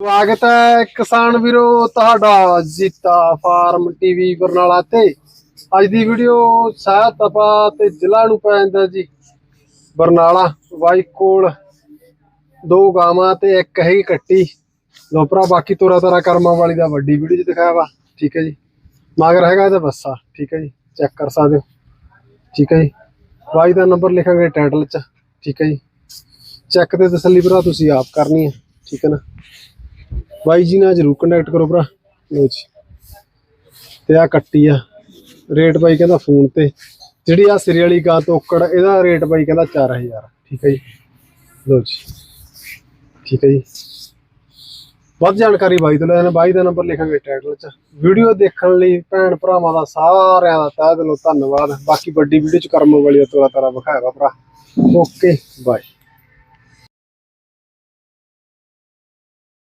ਸਵਾਗਤ ਹੈ ਕਿਸਾਨ ਵੀਰੋ, ਤੁਹਾਡਾ ਜੀਤਾ ਫਾਰਮ ਟੀਵੀ ਬਰਨਾਲਾ ਤੇ। ਅੱਜ ਦੀ ਵੀਡੀਓ ਸਾਹ ਤਪਾ ਤੇ ਜ਼ਿਲ੍ਹਾ ਨੂੰ ਪੈ ਜਾਂਦਾ ਜੀ। ਬਰਨਾਲਾ ਬਾਈ ਕੋਲ ਦੋ ਗਾਵਾਂ ਤੇ ਇੱਕ ਹੈਗੀ ਕੱਟੀ। ਲੋ ਬਾਕੀ ਤੋਰਾ ਤੋਰਾ ਕਰਮਾਂ ਵਾਲੀ ਦਾ ਵੱਡੀ ਵੀਡੀਓ ਚ ਦਿਖਾਇਆ ਵਾ। ਠੀਕ ਹੈ ਜੀ। ਮਗਰ ਹੈਗਾ ਇਹਦਾ ਬੱਸਾ। ਠੀਕ ਹੈ ਜੀ। ਚੈੱਕ ਕਰ ਸਕਦੇ ਹੋ। ਠੀਕ ਹੈ ਜੀ। ਬਾਈ ਦਾ ਨੰਬਰ ਲਿਖਾਂਗੇ ਟਾਈਟਲ ਚ। ਠੀਕ ਹੈ ਜੀ। ਚੈੱਕ ਤੇ ਤਸੱਲੀ ਭਰਾ, ਤੁਸੀਂ ਆਪ ਕਰਨੀ ਹੈ। ਠੀਕ ਹੈ ਨਾ। ਬਾਈ ਜੀ ਨਾਲ ਜਰੂਰ ਕੰਟੈਕਟ ਕਰੋ ਭਰਾ। ਲੋ ਜੀ। ਤੇ ਆ ਕੱਟੀ ਆ। ਰੇਟ ਬਾਈ ਕਹਿੰਦਾ ਫੋਨ ਤੇ। ਜਿਹੜੀ ਆ ਸਿਰੇ ਵਾਲੀ ਗਾਂ ਤੋਕੜ ਇਹਦਾ ਰੇਟ ਬਾਈ ਕਹਿੰਦਾ 4000 ਠੀਕ ਹੈ ਜੀ। ਲੋ ਜੀ। ਠੀਕ ਹੈ ਜੀ। ਵੱਧ ਜਾਣਕਾਰੀ ਬਾਈ ਤੋਂ ਲੈਣਾ। ਬਾਈ ਦਾ ਨੰਬਰ ਲਿਖਾਂਗੇ ਟਾਈਟਲ 'ਚ। ਵੀਡੀਓ ਦੇਖਣ ਲਈ ਭੈਣ ਭਰਾਵਾਂ ਦਾ ਸਾਰਿਆਂ ਦਾ ਤਹਿ ਦਿਲੋਂ ਧੰਨਵਾਦ। ਬਾਕੀ ਵੱਡੀ ਵੀਡੀਓ 'ਚ ਕਰਮ ਵਾਲੀ ਦਾ ਤੋਰਾ ਤਾਰਾ ਵਿਖਾਇਆ ਭਰਾ। Okay, bye.